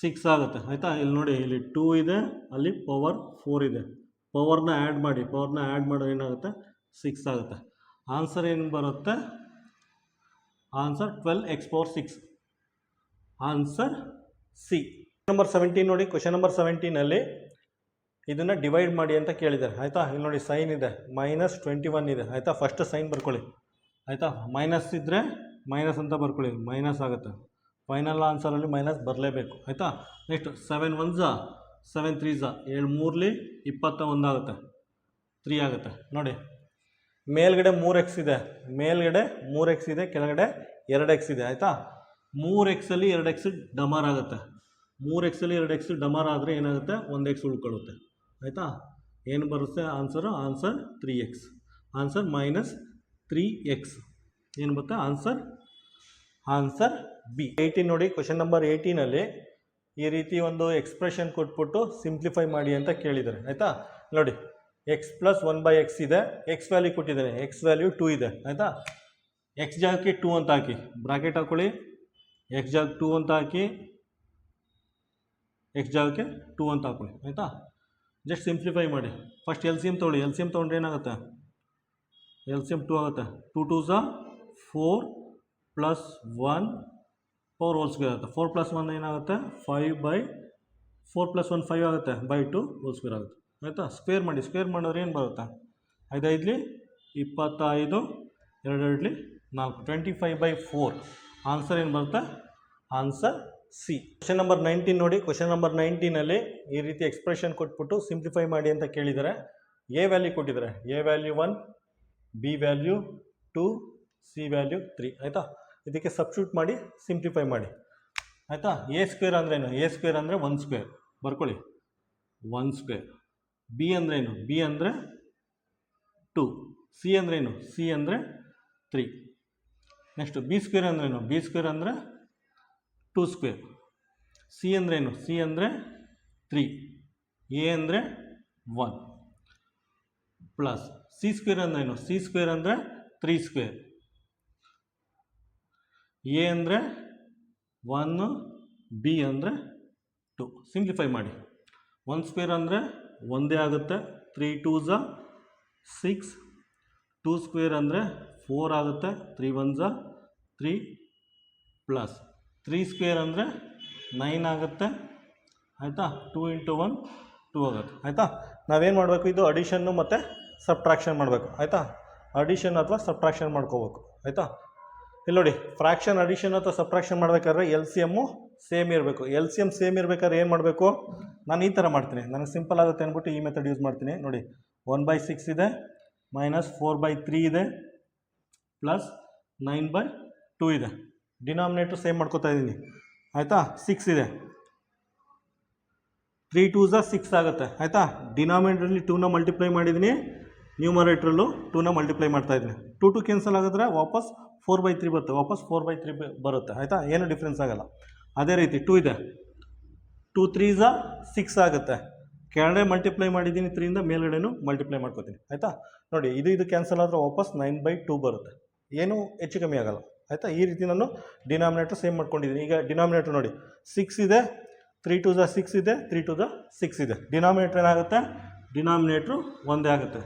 ಸಿಕ್ಸ್ ಆಗುತ್ತೆ. ಆಯಿತಾ? ಇಲ್ಲಿ ನೋಡಿ, ಇಲ್ಲಿ ಟೂ ಇದೆ, ಅಲ್ಲಿ ಪವರ್ ಫೋರ್ ಇದೆ. ಪವರ್ನ ಆ್ಯಡ್ ಮಾಡಿ ಪವರ್ನ ಆ್ಯಡ್ ಮಾಡಿದ್ರೆ ಏನಾಗುತ್ತೆ? ಸಿಕ್ಸ್ ಆಗುತ್ತೆ. ಆನ್ಸರ್ ಏನು ಬರುತ್ತೆ? Answer twelve x power six answer C number seventeen ನೋಡಿ ಕ್ವಶನ್ ನಂಬರ್ ಸೆವೆಂಟೀನಲ್ಲಿ ಇದನ್ನು ಡಿವೈಡ್ ಮಾಡಿ ಅಂತ ಕೇಳಿದ್ದಾರೆ. ಆಯಿತಾ? ಇಲ್ಲಿ ನೋಡಿ ಸೈನ್ ಇದೆ. ಮೈನಸ್ ಟ್ವೆಂಟಿ ಒನ್ ಇದೆ. ಆಯಿತಾ? ಫಸ್ಟ್ ಸೈನ್ ಬರ್ಕೊಳ್ಳಿ. ಆಯಿತಾ? ಮೈನಸ್ ಇದ್ದರೆ ಮೈನಸ್ ಅಂತ ಬರ್ಕೊಳ್ಳಿ, ಮೈನಸ್ ಆಗುತ್ತೆ. ಫೈನಲ್ ಆನ್ಸರಲ್ಲಿ ಮೈನಸ್ ಬರಲೇಬೇಕು, ಆಯಿತಾ? ನೆಕ್ಸ್ಟ್ ಸೆವೆನ್ ಒನ್ ಝಾ ಸೆವೆನ್ ತ್ರೀ ಝಾ ಏಳು ಮೂರಲಿ ಇಪ್ಪತ್ತ ಒಂದಾಗುತ್ತೆ ತ್ರೀ ಆಗುತ್ತೆ. ನೋಡಿ, ಮೇಲ್ಗಡೆ ಮೂರು ಎಕ್ಸ್ ಇದೆ, ಮೇಲ್ಗಡೆ ಮೂರು ಎಕ್ಸ್ ಇದೆ, ಕೆಳಗಡೆ ಎರಡು ಎಕ್ಸ್ ಇದೆ, ಆಯಿತಾ? ಮೂರು ಎಕ್ಸಲ್ಲಿ ಎರಡು ಎಕ್ಸ್ ಡಮರ್ ಆಗುತ್ತೆ. ಮೂರು ಎಕ್ಸಲ್ಲಿ ಎರಡು ಎಕ್ಸ್ ಡಮರ್ ಆದರೆ ಏನಾಗುತ್ತೆ? ಒಂದು ಎಕ್ಸ್ ಉಳ್ಕೊಳ್ಳುತ್ತೆ, ಆಯಿತಾ? ಏನು ಬರುತ್ತೆ answer answer three x answer minus three x ಏನು ಬರುತ್ತೆ? ಆನ್ಸರ್ ಆನ್ಸರ್ ಬಿ ಏಯ್ಟೀನ್ ನೋಡಿ ಕ್ವಶನ್ ನಂಬರ್ ಏಯ್ಟೀನಲ್ಲಿ ಈ ರೀತಿ ಒಂದು ಎಕ್ಸ್ಪ್ರೆಷನ್ ಕೊಟ್ಬಿಟ್ಟು ಸಿಂಪ್ಲಿಫೈ ಮಾಡಿ ಅಂತ ಕೇಳಿದ್ದಾರೆ, ಆಯಿತಾ? ನೋಡಿ x plus one by x ಇದೆ ಎಕ್ಸ್ ವ್ಯಾಲ್ಯೂ ಕೊಟ್ಟಿದ್ದಾರೆ ಎಕ್ಸ್ ವ್ಯಾಲ್ಯೂ ಟೂ ಇದೆ, ಆಯಿತಾ? ಎಕ್ಸ್ ಜಾಗಕ್ಕೆ ಟೂ ಅಂತ ಹಾಕಿ ಬ್ರಾಕೆಟ್ ಹಾಕೊಳ್ಳಿ ಎಕ್ಸ್ ಜಾಗ ಟೂ ಅಂತ ಹಾಕಿ ಎಕ್ಸ್ ಜಾಗಕ್ಕೆ ಟೂ ಅಂತ ಹಾಕೊಳ್ಳಿ, ಆಯಿತಾ? ಜಸ್ಟ್ ಸಿಂಪ್ಲಿಫೈ ಮಾಡಿ. ಫಸ್ಟ್ ಎಲ್ ಸಿ ಎಂ ತೊಗೊಳ್ಳಿ ಎಲ್ ಸಿ ಎಂ ತೊಗೊಂಡ್ರೆ ಏನಾಗುತ್ತೆ? ಎಲ್ ಸಿ ಎಂ ಟೂ ಆಗುತ್ತೆ. Two two Jha four plus one power whole square ಆಗುತ್ತೆ. ಫೋರ್ ಪ್ಲಸ್ ಒನ್ ಏನಾಗುತ್ತೆ? Five by four plus one five ಆಗುತ್ತೆ. ಬೈ ಟು ಹೋಲ್ ಸ್ಕ್ವೇರ್ ಆಗುತ್ತೆ. ಆಯಿತಾ? ಸ್ಕ್ವೇರ್ ಮಾಡಿ ಸ್ಕ್ವೇರ್ ಮಾಡಿದ್ರೆ ಏನು ಬರುತ್ತೆ? ಐದೈದಲಿ ಇಪ್ಪತ್ತೈದು, ಎರಡೆರಡಲಿ ನಾಲ್ಕು. Twenty five by four answer ಏನು ಬರುತ್ತೆ? Answer C question number nineteen ನೋಡಿ. ಕ್ವಶನ್ ನಂಬರ್ ನೈನ್ಟೀನಲ್ಲಿ ಈ ರೀತಿ ಎಕ್ಸ್ಪ್ರೆಷನ್ ಕೊಟ್ಬಿಟ್ಟು ಸಿಂಪ್ಲಿಫೈ ಮಾಡಿ ಅಂತ ಕೇಳಿದ್ದಾರೆ ಎ ವ್ಯಾಲ್ಯೂ ಕೊಟ್ಟಿದ್ದಾರೆ A value one B value two C value three ಆಯಿತಾ? ಇದಕ್ಕೆ ಸಬ್ಸ್ಟ್ಯೂಟ್ ಮಾಡಿ ಸಿಂಪ್ಲಿಫೈ ಮಾಡಿ. ಆಯಿತಾ? ಎ ಸ್ಕ್ವೇರ್ ಅಂದ್ರೇನು ಎ ಸ್ಕ್ವೇರ್ ಅಂದರೆ ಒನ್ ಸ್ಕ್ವೇರ್ ಬರ್ಕೊಳ್ಳಿ. ಒನ್ ಸ್ಕ್ವೇರ್ ಬಿ ಅಂದ್ರೇನು ಬಿ ಅಂದರೆ ಟು ಸಿ ಅಂದ್ರೇನು ಸಿ ಅಂದರೆ ತ್ರೀ ನೆಕ್ಸ್ಟ್ ಬಿ ಸ್ಕ್ವೇರ್ ಅಂದ್ರೇನು ಬಿ ಸ್ಕ್ವೇರ್ ಅಂದರೆ ಟೂ ಸ್ಕ್ವೇರ್ ಸಿ ಅಂದ್ರೇನು ಸಿ ಅಂದರೆ ತ್ರೀ ಎ ಅಂದರೆ ಒನ್ ಪ್ಲಸ್ ಸಿ ಸ್ಕ್ವೇರ್ ಅಂದ್ರೇನು ಸಿ ಸ್ಕ್ವೇರ್ ಅಂದರೆ ತ್ರೀ ಸ್ಕ್ವೇರ್ ಎ ಅಂದರೆ ಒನ್ ಬಿ ಅಂದರೆ ಟು ಸಿಂಪ್ಲಿಫೈ ಮಾಡಿ. ಒನ್ ಸ್ಕ್ವೇರ್ ಅಂದರೆ ಒಂದೇ ಆಗುತ್ತೆ. ತ್ರೀ ಟೂ ಝಾ ಸಿಕ್ಸ್ ಟೂ ಸ್ಕ್ವೇರ್ ಅಂದರೆ ಫೋರ್ ಆಗುತ್ತೆ. ತ್ರೀ ಒನ್ ಝಾ ತ್ರೀ ಪ್ಲಸ್ ತ್ರೀ ಸ್ಕ್ವೇರ್ ಅಂದರೆ ನೈನ್ ಆಗುತ್ತೆ. ಆಯಿತಾ? ಟೂ ಇಂಟು ಒನ್ ಟೂ ಆಗುತ್ತೆ. ಆಯಿತಾ? ನಾವೇನು ಮಾಡಬೇಕು? ಇದು ಅಡಿಷನ್ನು ಮತ್ತು ಸಬ್ಟ್ರಾಕ್ಷನ್ ಮಾಡಬೇಕು. ಆಯಿತಾ? ಅಡಿಷನ್ ಅಥವಾ ಸಬ್ಟ್ರಾಕ್ಷನ್ ಮಾಡ್ಕೋಬೇಕು. ಆಯಿತಾ? ಇಲ್ಲಿ ನೋಡಿ ಫ್ರಾಕ್ಷನ್ ಅಡಿಷನ್ ಅಥವಾ ಸಬ್ಟ್ರಾಕ್ಷನ್ ಮಾಡಬೇಕಾದ್ರೆ ಎಲ್ ಸಿ ಎಮ್ಮು ಸೇಮ್ ಇರಬೇಕು. ಎಲ್ ಸಿ ಎಂ ಸೇಮ್ ಇರಬೇಕಾದ್ರೆ ಏನು ಮಾಡಬೇಕು? ನಾನು ಈ ಥರ ಮಾಡ್ತೀನಿ. ನನಗೆ ಸಿಂಪಲ್ ಆಗುತ್ತೆ ಅಂದ್ಬಿಟ್ಟು ಈ ಮೆಥಡ್ ಯೂಸ್ ಮಾಡ್ತೀನಿ. ನೋಡಿ ಒನ್ ಬೈ ಸಿಕ್ಸ್ ಇದೆ ಮೈನಸ್ ಫೋರ್ ಬೈ ತ್ರೀ ಇದೆ ಪ್ಲಸ್ ನೈನ್ ಬೈ ಟೂ ಇದೆ. ಡಿನಾಮಿನೇಟ್ರ್ ಸೇಮ್ ಮಾಡ್ಕೋತಾ ಇದ್ದೀನಿ ಆಯಿತಾ? ಸಿಕ್ಸ್ ಇದೆ. ತ್ರೀ ಟೂಸ ಸಿಕ್ಸ್ ಆಗುತ್ತೆ. ಆಯಿತಾ? ಡಿನಾಮಿನೇಟ್ರಲ್ಲಿ ಟೂನ ಮಲ್ಟಿಪ್ಲೈ ಮಾಡಿದ್ದೀನಿ ನ್ಯೂಮರೇಟ್ರಲ್ಲೂ ಟೂನ ಮಲ್ಟಿಪ್ಲೈ ಮಾಡ್ತಾ ಇದ್ದೀನಿ ಟು ಟು ಕ್ಯಾನ್ಸಲ್ ಆಗಿದ್ರೆ ವಾಪಸ್ ಫೋರ್ ಬೈ ತ್ರೀ ಬರುತ್ತೆ. ವಾಪಸ್ ಫೋರ್ ಬೈ ತ್ರೀ ಬರುತ್ತೆ. ಆಯಿತಾ? ಏನು ಡಿಫ್ರೆನ್ಸ್ ಆಗೋಲ್ಲ. ಅದೇ ರೀತಿ ಟೂ ಇದೆ. ಟೂ ತ್ರೀ ಝಾ ಸಿಕ್ಸ್ ಆಗುತ್ತೆ. ಕೆಳಗಡೆ ಮಲ್ಟಿಪ್ಲೈ ಮಾಡಿದ್ದೀನಿ ತ್ರೀಯಿಂದ ಮೇಲ್ಗಡೆನೂ ಮಲ್ಟಿಪ್ಲೈ ಮಾಡ್ಕೋತೀನಿ. ಆಯಿತಾ? ನೋಡಿ, ಇದು ಇದು ಕ್ಯಾನ್ಸಲ್ ಆದರೆ ವಾಪಸ್ ನೈನ್ ಬೈ ಟೂ ಬರುತ್ತೆ. ಏನೂ ಹೆಚ್ಚು ಕಮ್ಮಿ ಆಗಲ್ಲ. ಆಯಿತಾ? ಈ ರೀತಿ ನಾನು ಡಿನಾಮಿನೇಟರ್ ಸೇಮ್ ಮಾಡ್ಕೊಂಡಿದ್ದೀನಿ. ಈಗ ಡಿನಾಮಿನೇಟರ್ ನೋಡಿ ಸಿಕ್ಸ್ ಇದೆ ತ್ರೀ ಟು ದ ಸಿಕ್ಸ್ ಇದೆ ತ್ರೀ ಟು ದ ಸಿಕ್ಸ್ ಇದೆ. ಡಿನಾಮಿನೇಟರ್ ಏನಾಗುತ್ತೆ? ಡಿನಾಮಿನೇಟ್ರು ಒಂದೇ ಆಗುತ್ತೆ.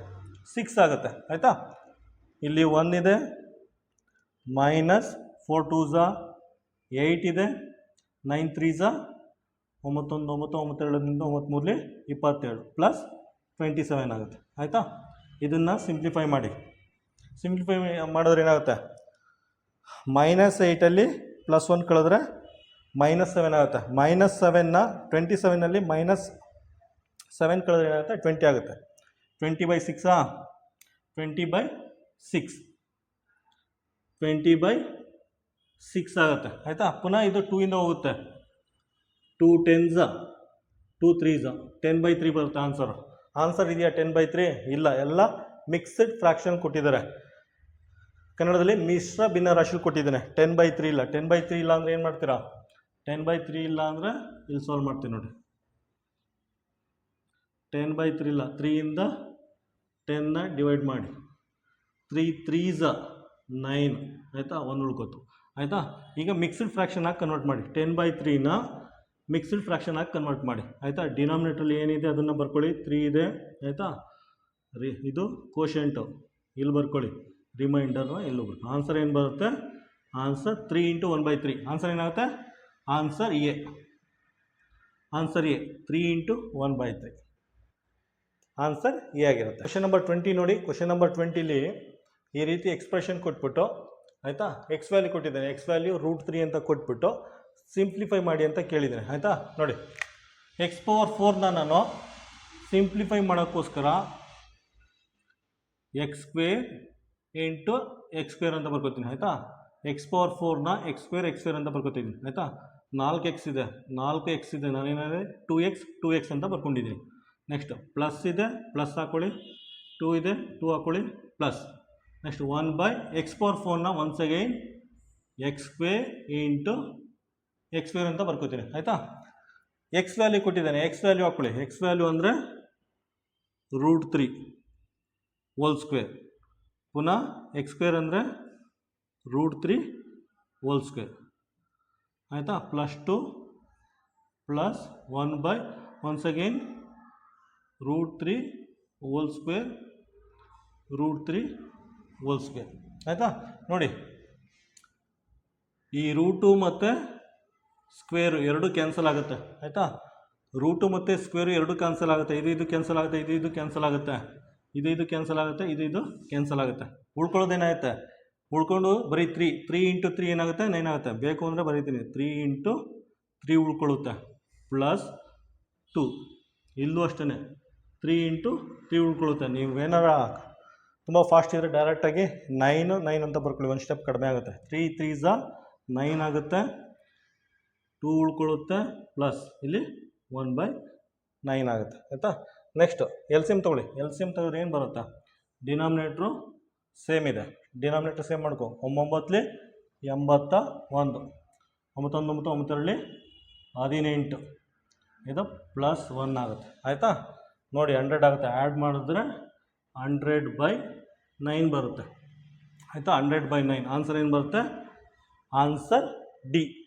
ಸಿಕ್ಸ್ ಆಗುತ್ತೆ. ಆಯಿತಾ? ಇಲ್ಲಿ ಒನ್ ಇದೆ ಮೈನಸ್ ಫೋರ್ ಟೂ ಝಾ ಏಯ್ಟ್ ಇದೆ ನೈನ್ ತ್ರೀ ಝಾ ಒಂಬತ್ತೊಂದು, ಒಂಬತ್ತು, ಒಂಬತ್ತೆರಡರಿಂದ ಒಂಬತ್ತು ಮೂರಲಿ ಇಪ್ಪತ್ತೇಳು ಪ್ಲಸ್ ಟ್ವೆಂಟಿ ಸೆವೆನ್ ಆಗುತ್ತೆ. ಆಯಿತಾ? ಇದನ್ನು ಸಿಂಪ್ಲಿಫೈ ಮಾಡಿ. ಸಿಂಪ್ಲಿಫೈ ಮಾಡಿದ್ರೆ ಏನಾಗುತ್ತೆ? ಮೈನಸ್ ಏಯ್ಟಲ್ಲಿ ಪ್ಲಸ್ ಒನ್ ಕಳೆದ್ರೆ ಮೈನಸ್ ಸೆವೆನ್ ಆಗುತ್ತೆ. ಮೈನಸ್ ಸೆವೆನ್ನ ಟ್ವೆಂಟಿ ಸೆವೆನಲ್ಲಿ ಮೈನಸ್ ಸೆವೆನ್ ಕಳೆದ್ರೆ ಏನಾಗುತ್ತೆ? ಟ್ವೆಂಟಿ ಆಗುತ್ತೆ. Twenty by ಸಿಕ್ಸಾ twenty by six twenty by six ಆಗುತ್ತೆ. ಆಯಿತಾ? ಪುನಃ ಇದು ಟೂ ಇಂದ ಹೋಗುತ್ತೆ. ಟೂ ಟೆನ್ಸ ಟೂ ತ್ರೀಸ ಟೆನ್ ಬೈ ತ್ರೀ ಬರುತ್ತೆ ಆನ್ಸರ್ ಆನ್ಸರ್ ಇದೆಯಾ ಟೆನ್ ಬೈ ತ್ರೀ ಇಲ್ಲ. ಎಲ್ಲ ಮಿಕ್ಸ್ಡ್ ಫ್ರಾಕ್ಷನ್ ಕೊಟ್ಟಿದ್ದಾರೆ. ಕನ್ನಡದಲ್ಲಿ ಮಿಶ್ರ ಭಿನ್ನರಾಶಿ ಕೊಟ್ಟಿದ್ದಾನೆ. ಟೆನ್ ಬೈ ತ್ರೀ ಇಲ್ಲ. ಟೆನ್ ಬೈ ತ್ರೀ ಇಲ್ಲ ಅಂದರೆ ಏನು ಮಾಡ್ತೀರಾ? ಟೆನ್ ಬೈ ತ್ರೀ ಇಲ್ಲ ಅಂದರೆ ಇಲ್ಲಿ ಸಾಲ್ವ್ ಮಾಡ್ತೀನಿ ನೋಡಿ. ಟೆನ್ ಬೈ ತ್ರೀ ಇಲ್ಲ. ತ್ರೀಯಿಂದ ಟೆನ್ನ ಡಿವೈಡ್ ಮಾಡಿ. ತ್ರೀ ತ್ರೀಸ ನೈನ್, ಆಯಿತಾ? ಒಂದು ಉಳ್ಕೋತು. ಆಯಿತಾ? ಈಗ ಮಿಕ್ಸ್ಡ್ ಫ್ರ್ಯಾಕ್ಷನ್ ಆಗಿ ಕನ್ವರ್ಟ್ ಮಾಡಿ. ಟೆನ್ ಬೈ ತ್ರೀನ ಮಿಕ್ಸ್ಡ್ ಫ್ರ್ಯಾಕ್ಷನ್ ಆಗಿ ಕನ್ವರ್ಟ್ ಮಾಡಿ. ಆಯಿತಾ? ಡಿನಾಮಿನೇಟ್ರಲ್ಲಿ ಏನಿದೆ ಅದನ್ನು ಬರ್ಕೊಳ್ಳಿ. ತ್ರೀ ಇದೆ, ಆಯಿತಾ? ರಿ, ಇದು ಕೋಶೆಂಟು ಇಲ್ಲಿ ಬರ್ಕೊಳ್ಳಿ. ರಿಮೈಂಡರ್ನ ಇಲ್ಲಿ ಬರ್ಕೊಳ್ಳಿ. ಆನ್ಸರ್ ಏನು ಬರುತ್ತೆ? Answer three into one by three answer ಏನಾಗುತ್ತೆ? Answer A answer A three into one by three answer A ಆಗಿರುತ್ತೆ. ಕ್ವಶನ್ ನಂಬರ್ ಟ್ವೆಂಟಿ ನೋಡಿ. ಕ್ವಶನ್ ನಂಬರ್ ಟ್ವೆಂಟಿಲಿ ಈ ರೀತಿ ಎಕ್ಸ್ಪ್ರೆಷನ್ ಕೊಟ್ಬಿಟ್ಟು, ಆಯಿತಾ? ಎಕ್ಸ್ ವ್ಯಾಲ್ಯೂ ಕೊಟ್ಟಿದ್ದೇನೆ. ಎಕ್ಸ್ ವ್ಯಾಲ್ಯೂ ರೂಟ್ ತ್ರೀ ಅಂತ ಕೊಟ್ಬಿಟ್ಟು ಸಿಂಪ್ಲಿಫೈ ಮಾಡಿ ಅಂತ ಕೇಳಿದ್ದೇನೆ. ಆಯಿತಾ? ನೋಡಿ. ಎಕ್ಸ್ ಪವರ್ ಫೋರ್ನ ನಾನು ಸಿಂಪ್ಲಿಫೈ ಮಾಡೋಕ್ಕೋಸ್ಕರ x square into x square ಅಂತ ಬರ್ಕೋತೀನಿ. ಆಯಿತಾ? ಎಕ್ಸ್ ಪವರ್ ಫೋರ್ನ ಎಕ್ಸ್ ಸ್ಕ್ವೇರ್ ಎಕ್ಸ್ ಸ್ಕ್ವೇರ್ ಅಂತ ಬರ್ಕೋತೀನಿ. ಆಯಿತಾ? ನಾಲ್ಕು ಎಕ್ಸ್ ಇದೆ. ನಾಲ್ಕು ಎಕ್ಸ್ ಇದೆ. ನಾನೇನಾದ್ರೆ ಟೂ ಎಕ್ಸ್ ಟೂ ಎಕ್ಸ್ ಅಂತ ಬರ್ಕೊಂಡಿದ್ದೀನಿ. ನೆಕ್ಸ್ಟ್ ಪ್ಲಸ್ ಇದೆ ಪ್ಲಸ್ ಹಾಕೊಳ್ಳಿ. ಟೂ ಇದೆ ಟೂ ಹಾಕೊಳ್ಳಿ plus next one by x power ಫೋರ್ನ once again x square into x square ಅಂತ ಬರ್ಕೋತೀನಿ ಆಯಿತಾ? ಎಕ್ಸ್ ವ್ಯಾಲ್ಯೂ ಕೊಟ್ಟಿದ್ದಾನೆ ಎಕ್ಸ್ ವ್ಯಾಲ್ಯೂ ಹಾಕೊಳ್ಳಿ ಎಕ್ಸ್ ವ್ಯಾಲ್ಯೂ ಅಂದರೆ ರೂಟ್ ತ್ರೀ ಹೋಲ್ ಸ್ಕ್ವೇರ್ ಪುನಃ ಎಕ್ಸ್ ಸ್ಕ್ವೇರ್ ಅಂದರೆ ರೂಟ್ ತ್ರೀ ಹೋಲ್ ಸ್ಕ್ವೇರ್ ಆಯಿತಾ? Plus two plus one by once again root three whole square root three whole square ಆಯಿತಾ? ನೋಡಿ. ಈ ರೂಟು ಮತ್ತು ಸ್ಕ್ವೇರು ಎರಡು ಕ್ಯಾನ್ಸಲ್ ಆಗುತ್ತೆ. ಆಯಿತಾ? ರೂಟು ಮತ್ತು ಸ್ಕ್ವೇರು ಎರಡು ಕ್ಯಾನ್ಸಲ್ ಆಗುತ್ತೆ. ಇದು ಇದು ಕ್ಯಾನ್ಸಲ್ ಆಗುತ್ತೆ, ಇದು ಇದು ಕ್ಯಾನ್ಸಲ್ ಆಗುತ್ತೆ. ಇದು ಇದು ಕ್ಯಾನ್ಸಲ್ ಆಗುತ್ತೆ, ಇದು ಇದು ಕ್ಯಾನ್ಸಲ್ ಆಗುತ್ತೆ. ಉಳ್ಕೊಳ್ಳೋದೇನಾಗುತ್ತೆ? ಉಳ್ಕೊಂಡು ಬರೀ ತ್ರೀ ತ್ರೀ ಇಂಟು ತ್ರೀ ಏನಾಗುತ್ತೆ? ನೈನ್ ಆಗುತ್ತೆ. ಬೇಕು ಅಂದರೆ ಬರೀತೀನಿ. Three into three ಉಳ್ಕೊಳ್ಳುತ್ತೆ. Plus two. ಇಲ್ಲೂ ಅಷ್ಟೇ ತ್ರೀ ಇಂಟು ತ್ರೀ ಉಳ್ಕೊಳ್ಳುತ್ತೆ. ನೀವು ಏನಾರ ತುಂಬ ಫಾಸ್ಟ್ ಇದ್ದರೆ ಡೈರೆಕ್ಟಾಗಿ ನೈನು ನೈನ್ ಅಂತ ಬರ್ಕೊಳ್ಳಿ. ಒಂದು ಸ್ಟೆಪ್ ಕಡಿಮೆ ಆಗುತ್ತೆ. ತ್ರೀ ತ್ರೀ ಝಾ ನೈನ್ ಆಗುತ್ತೆ. ಟೂ ಉಳ್ಕೊಳ್ಳುತ್ತೆ ಪ್ಲಸ್ ಇಲ್ಲಿ ಒನ್ ಬೈ ನೈನ್ ಆಗುತ್ತೆ. ಆಯಿತಾ? ನೆಕ್ಸ್ಟ್ ಎಲ್ ಸಿಮ್ ತೊಗೊಳ್ಳಿ. ಎಲ್ ಸಿಮ್ ತೆಗೆದ್ರೆ ಏನು ಬರುತ್ತೆ? ಡಿನಾಮಿನೇಟ್ರು ಸೇಮ್ ಇದೆ. ಡಿನಾಮಿನೇಟ್ರ್ ಸೇಮ್ ಮಾಡ್ಕೊ. ಒಂಬೊಂಬತ್ತಲಿ ಎಂಬತ್ತ ಒಂದು. ಒಂಬತ್ತೊಂದು, ಒಂಬತ್ತು ಒಂಬತ್ತೆರಡಲಿ ಹದಿನೆಂಟು. ಇದು ಪ್ಲಸ್ ಒನ್ ಆಗುತ್ತೆ. ಆಯಿತಾ? ನೋಡಿ ಹಂಡ್ರೆಡ್ ಆಗುತ್ತೆ. ಆ್ಯಡ್ ಮಾಡಿದ್ರೆ ಹಂಡ್ರೆಡ್ ಬೈ ನೈನ್ ಬರುತ್ತೆ. ಆಯಿತಾ? Hundred by nine. ಆನ್ಸರ್ ಏನು ಬರುತ್ತೆ? Answer D.